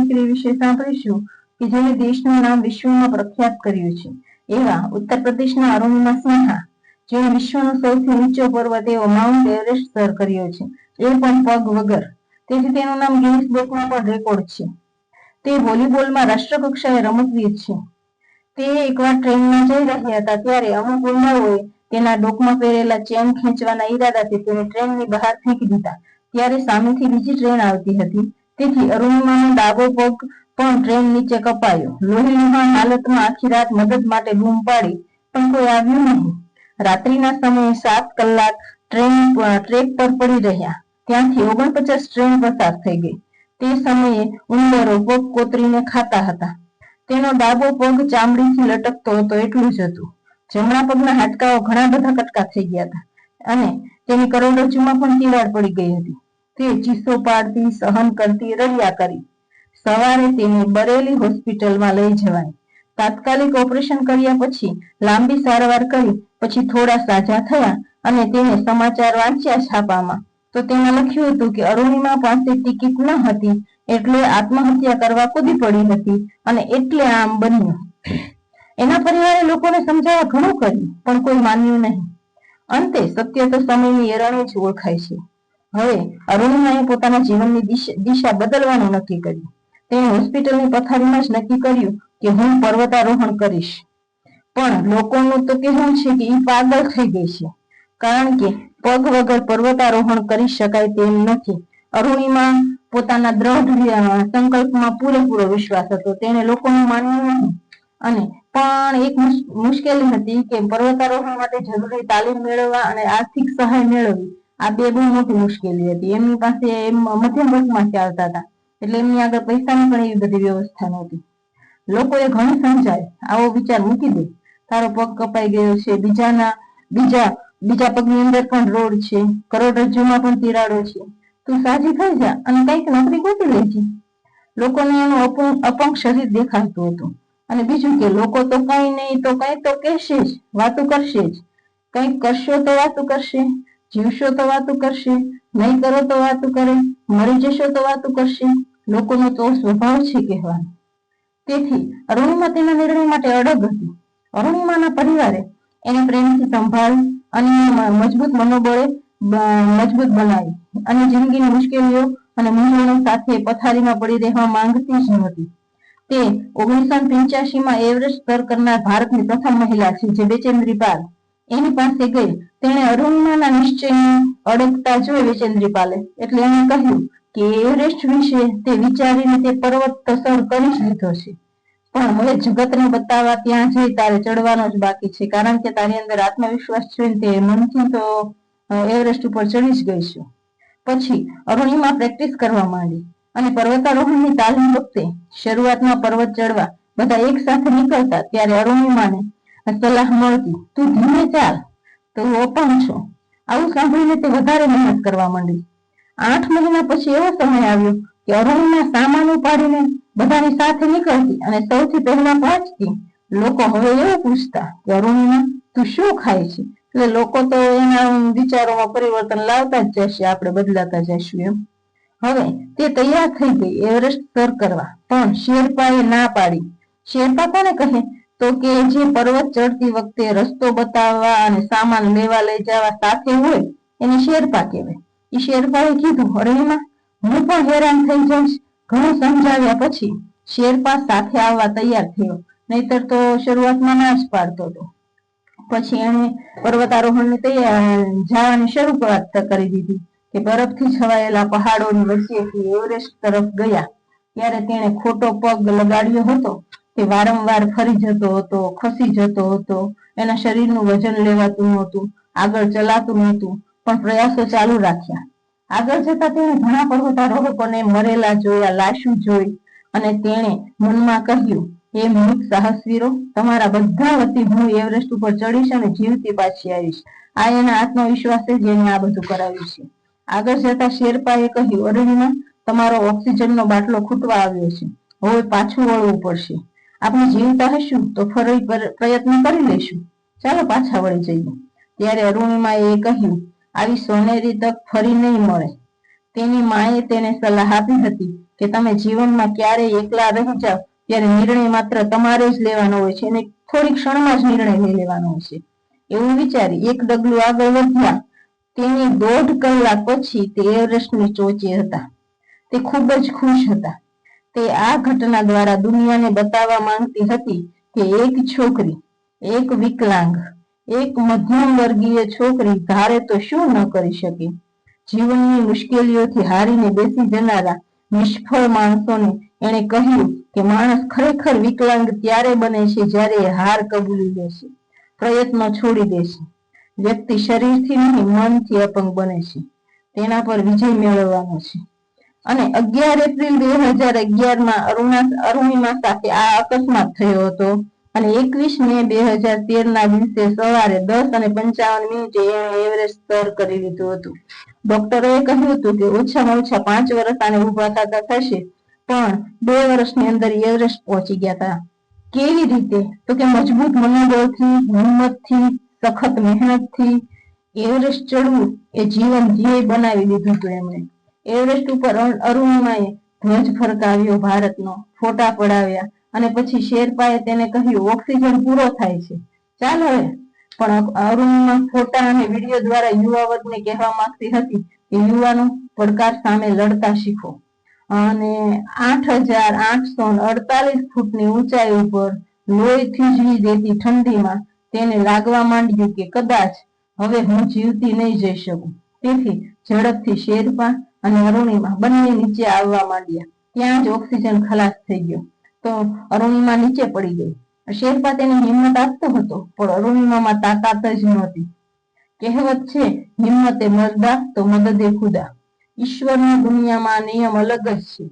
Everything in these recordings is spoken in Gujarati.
દીકરી વિશે સાંભળીશું કે જેણે દેશનું નામ વિશ્વમાં પ્રખ્યાત કર્યું છે. એવા ઉત્તર પ્રદેશના અરુણિમા સિન્હા જેણે વિશ્વનો સૌથી ઊંચો પર્વત એવો માઉન્ટ એવરેસ્ટ સર કર્યો છે. એ પણ પગ વગર. તેથી તેનું નામ ગિનિસ બુકમાં પણ રેકોર્ડ છે. તે વોલીબોલમાં રાષ્ટ્રકક્ષાએ રમતવીર છે. તે એકવાર ટ્રેનમાં જઈ રહ્યા હતા ત્યારે અમુક ગુંડાઓએ તેના ડોકમાં પહેરેલા ચેન ખેંચવાના ઈરાદાથી તેને ટ્રેનની બહાર ફેંકી દીધા. ત્યારે સામેથી બીજી ટ્રેન આવતી હતી. તેથી અરુણિમાનો ડાબો પગ પણ ટ્રેન નીચે કપાયો. લોહીલુહાણ હાલતમાં આખી રાત મદદ માટે બૂમ પાડી પણ કોઈ આવ્યું નહીં. રાત્રિના સમયે સાત કલાક ટ્રેન ટ્રેક પર પડી રહ્યા. ત્યાંથી ઓગણપચાસ ટ્રેન પસાર થઈ ગઈ. તે સમયે ઉંદરો પગ કોતરીને ખાતા હતા. તેનો ડાબો પગ ચામડીથી લટકતો હતો એટલું જ હતું. જમણા પગના હાડકાઓ ઘણા બધા કટકા થઈ ગયા હતા અને તેની કરોડરજ્જુમાં પણ તિરાડ પડી ગઈ હતી. તે ચીસો પાડતી, સહન કરતી રડ્યા કરી. સવારે તેને બરેલી હોસ્પિટલમાં લઈ જવાય. તાત્કાલિક ઓપરેશન કર્યા પછી લાંબી સારવાર કરી, પછી થોડા સાજા થયા અને તેને સમાચાર વાંચ્યા છાપામાં. તો તેમાં લખ્યું હતું કે અરુણિમા પાસે ટિકિટ ન હતી, એટલે આત્મહત્યા કરવા કૂદી પડી હતી અને એટલે આમ બન્યું. એના પરિવારે લોકોને સમજાવવા ઘણું કર્યું, પણ કોઈ માન્યું નહીં. અંતે સત્ય તો સમયની એરણે જ ઓળખાય છે. હવે અરુણિમાએ પોતાના જીવનની દિશા બદલવાનું નક્કી કર્યું. તેણે હોસ્પિટલની પથારીમાં જ નક્કી કર્યું કે હું પર્વતારોહણ કરીશ. પણ લોકોનું તો કહેવું છે કે એ પાગલ થઈ ગઈ છે. કારણ કે પગ વગર પર્વતારોહણ કરી શકાય તેમ નથી. અરુણિમા પોતાના દ્રઢ સંકલ્પમાં પૂરેપૂરો વિશ્વાસ હતો. તેને લોકોનું માનવું નહીં અને પણ એક મુશ- મુશ્કેલી હતી કે પર્વતારોહણ માટે જરૂરી તાલીમ મેળવવા અને આર્થિક સહાય મેળવવી. આ બે બહુ મોટી મુશ્કેલી હતી. એમની પાસે મધ્યમ વર્ગમાંથી આવતા હતા. એટલે એમની આગળ પૈસાની પણ એવી બધી વ્યવસ્થા નહોતી. લોકોએ ઘણું સમજાય. આવો વિચાર મૂકી દે. તારો પગ કપાઈ ગયો છે. બીજાના, બીજા બીજા પગની અંદર પણ રોડ છે. કરોડરજ્જુમાં પણ તિરાડો છે. તું સાજી થઈ જા અને કંઈક નોકરી ગોતી લેજે લોકોને એનું અપંગ શરીર દેખાતું હતું. અને બીજું કે લોકો તો કઈ નહીં તો કઈ તો કહેશે જ. વાતું કરશે જ. કંઈક કરશો તો વાતું કરશે. જીવશો તો વાતું કરશે, નહીં કરો તો વાતું કરે, મરી જશો તો વાતું કરશે. લોકોનો તો સ્વભાવ છે કહેવાનો. તેથી અરુણિમા તેના નિર્ણય માટે અડગ હતી. અરુણિમાના પરિવારે એને પ્રેમથી સંભાળ અને મજબૂત મનોબળે મજબૂત બનાવી. અને જિંદગીની મુશ્કેલીઓ અને મૂંઝવણો સાથે પથારીમાં પડી રહેવા માંગતી જ નહોતી. તે ઓગણીસો પંચ્યાસી માં એવરેસ્ટ સર કરનાર ભારતની પ્રથમ મહિલા છે, જે બેચેન્દ્રી પાલ એની પાસે ગઈ. તેણે અરુણિમાના નિશ્ચયની અડગતા જોઈ બેચેન્દ્રી એટલે એણે કહ્યું કે એવરેસ્ટ વિશે તે વિચારીને તે પર્વત તો સર કરી જ લીધો છે. પણ હવે જગતને બતાવવા ત્યાં જઈ તારે ચડવાનો જ બાકી છે. કારણ કે તારી અંદર આત્મવિશ્વાસ છે તે મનથી તો એવરેસ્ટ ઉપર ચડી જ ગઈ છું. પછી અરુણિમા પ્રેક્ટિસ કરવા માંડી અને પર્વતારોહણની તાલીમ વખતે શરૂઆતમાં પર્વત ચડવા બધા એક સાથે નીકળતા ત્યારે અરુણિમાને સલાહ મળતી. તું ધીમે ચાલ. તો ઓપન છો. આવું સાંભળીને તે વધારે મહેનત કરવા માંડી. આઠ મહિના પછી એવો સમય આવ્યો કે અરુણના સામાન ઉપાડીને બધાની સાથે નીકળતી અને સૌથી પહેલા પહોંચતી લોકો હવે એવું પૂછતા કે અરુણિમા તું શું ખાય છે? એટલે લોકો તો એના વિચારોમાં પરિવર્તન લાવતા જ જશે, આપણે બદલાતા જશું એમ. હવે તે તૈયાર થઈ ગઈ, એવરેસ્ટ સર કરવા. પણ શેરપાએ ના પાડી. શેરપા કોને કહે? તો કે જે પર્વત ચડતી વખતે રસ્તો બતાવવા અને સામાન લેવા લઈ જવા સાથે હોય, એને શેરપા કહેવાય. એ શેરપાએ કીધું અરુણિમા હું પણ હેરાન થઈ જઈશ. ઘણું સમજાવ્યા પછી શેરપા સાથે આવવા તૈયાર થયો. નહીતર તો શરૂઆતમાં ના જ પાડતો હતો. પછી એણે પર્વતારોહણની તૈયાર જવાની શરૂઆત કરી દીધી કે બરફથી છવાયેલા પહાડોની વચ્ચેથી એવરેસ્ટ તરફ ગયા. ત્યારે તેણે ખોટો પગ લગાડ્યો હતો તે વારંવાર ફરી જતો હતો, ખસી જતો હતો. એના શરીરનું વજન લેવાતું નહોતું, આગળ ચલાતું નહોતું, પણ પ્રયાસો ચાલુ રાખ્યા. આગળ જતા તેણે ઘણા પર્વતારોહકોને મરેલા જોયા, લાશું જોઈ અને તેણે મનમાં કહ્યું, હે મૂર્ખ સાહસવીરો, તમારા બધા વતી હું એવરેસ્ટ ઉપર ચડીશ અને જીવતી પાછી આવીશ. આ એના આત્મવિશ્વાસે જ એને આ બધું કરાવ્યું છે. આગળ જતા શેરપાએ કહ્યું અરુણિમા તમારો ઓક્સિજનનો બાટલો ખૂટવા આવ્યો છે. હવે પાછું વળવું પડશે. આપણે જીવતા હશું તો ફરી પ્રયત્ન કરી લઈશું. ચાલો પાછા વળી જઈએ. ત્યારે અરુણિમાએ કહ્યું, આવી સોનેરી તક ફરી નહીં મળે. તેની માએ તેને સલાહ આપી હતી કે તમે જીવનમાં ક્યારેય એકલા રહી જાઓ, ત્યારે નિર્ણય માત્ર તમારે જ લેવાનો હોય છે અને થોડી ક્ષણમાં જ નિર્ણય લઈ લેવાનો હોય છે. એવું વિચારી એક ડગલું આગળ વધ્યા. તેની દોઢ કલાક પછી તે એવરેસ્ટની ચોચે હતા. તે ખૂબ જ ખુશ હતા. તે આ ઘટના દ્વારા દુનિયાને બતાવવા માંગતી હતી કે એક છોકરી, એક વિકલાંગ, એક મધ્યમ વર્ગીય છોકરી ધારે તો શું ન કરી શકે? જીવનની મુશ્કેલીઓથી હારીને બેસી જનારા નિષ્ફળ માણસોને એણે કહ્યું કે માણસ ખરેખર વિકલાંગ ત્યારે બને છે જ્યારે એ હાર કબૂલી લે છે પ્રયત્નો છોડી દે છે વ્યક્તિ શરીરથી નહીં, મનથી અપંગ બને છે. તેના પર વિજય મેળવવાનો છે. અને અગિયાર એપ્રિલ બે હજાર અગિયારમાં અરુણા અરુણિમા સાથે આ અકસ્માત થયો હતો અને એકવીસ મે બે હજાર તેર ના દિવસે સવારે દસ અને પંચાવન મિનિટે એણે એવરેસ્ટ સર કરી લીધું હતું. ડોક્ટરોએ કહ્યું હતું કે ઓછામાં ઓછા પાંચ વર્ષ આને ઊભા થતા થશે, પણ બે વર્ષની અંદર એવરેસ્ટ પહોંચી ગયા હતા. કેવી રીતે? તો કે મજબૂત મનોબળથી, હિંમતથી, સખત મહેનતથી એવરેસ્ટ ચડવું એ જીવન ધ્યેય બનાવી દીધું હતું એમણે. એવરેસ્ટ ઉપર અરુણિમાએ ધ્વજ ફરકાવ્યો, ભારતનો ફોટા પડાવ્યા અને પછી શેરપાએ તેને કહ્યું, ઓક્સિજન પૂરો થાય છે. ચાલ હવે પણ અરુણિમા ફોટા અને વીડિયો દ્વારા યુવા વર્ગને કહેવા માંગતી હતી કે, યુવાનો પડકાર સામે લડતા શીખો. અને આઠ હજાર આઠસો અડતાલીસ ફૂટની ઊંચાઈ ઉપર લોહી થીજવી દેતી ઠંડીમાં તેને લાગવા માંડ્યું કે, કદાચ હવે હું જીવતી નહીં જઈ શકું. તેથી ઝડપથી શેરપા અને અરુણિમા બંને નીચે આવવા માંડ્યા. ત્યાં જ ઓક્સિજન ખલાસ થઈ ગયો. તો અરુણિમા નીચે પડી ગઈ. શેરપા તેને હિંમત આપતો હતો, પણ અરુણિમામાં તાકાત જ નહોતી. કહેવત છે, હિંમતે મરદા તો મદદે ખુદા. ઈશ્વરની દુનિયામાં નિયમ અલગ જ છે.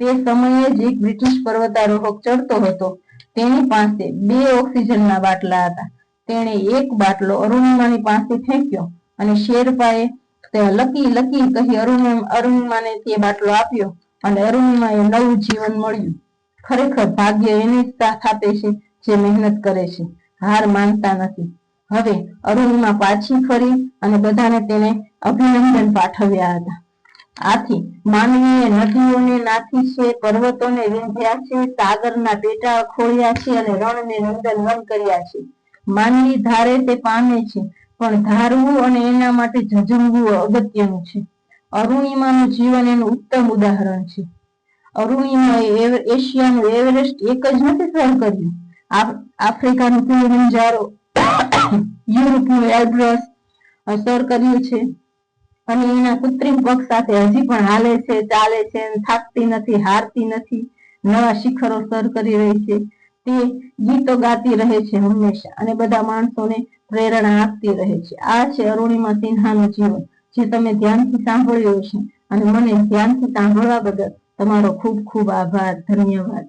તે સમયે જ એક બ્રિટિશ પર્વતારોહક ચડતો હતો. તેની પાસે બે ઓક્સિજનના બાટલા હતા. તેણે એક બાટલો અરુણિમાની પાસે ફેંક્યો અને શેરપાએ લકી લકી કહી અરુણ અરુણિમાને તે બાટલો આપ્યો અને અરુણિમાએ નવું જીવન મળ્યું. ખરેખર ભાગ્ય એની જ સાથ છે જે મહેનત કરે છે. હાર માનતા નથી. હવે અરુણિમા પાછી ફરી અને બધાને તેને અભિનંદન પાઠવ્યા હતા. આથી માનવીએ નદીઓને નાથી છે, પર્વતોને વિંધ્યા છે, સાગરના પેટા ખોળ્યા છે અને રણને નંદન વન કર્યા છે. માનવી ધારે તે પામે છે. પણ ધારવું અને એના માટે ઝઝુમવું અગત્યનું છે. અરુણિમાનું જીવન એનું ઉત્તમ ઉદાહરણ છે. અરુણિમાએ એશિયાનું એવરેસ્ટ એક જ નથી સર કર્યું. આફ- આફ્રિકાનું કિલિમંજારો યુરોપનું એલ્બ્રસ સર કર્યું છે અને એના કૃત્રિમ પગ સાથે હજી પણ હાલે છે, ચાલે છે થાકતી નથી, હારતી નથી. નવા શિખરો સર કરી રહી છે. તે ગીતો ગાતી રહે છે હંમેશા અને બધા માણસોને પ્રેરણા આપતી રહે છે. આ છે અરુણિમા સિન્હાનું જીવન, જે તમે ધ્યાનથી સાંભળ્યું છે અને મને ધ્યાનથી સાંભળવા બદલ તમારો ખૂબ ખૂબ આભાર, ધન્યવાદ.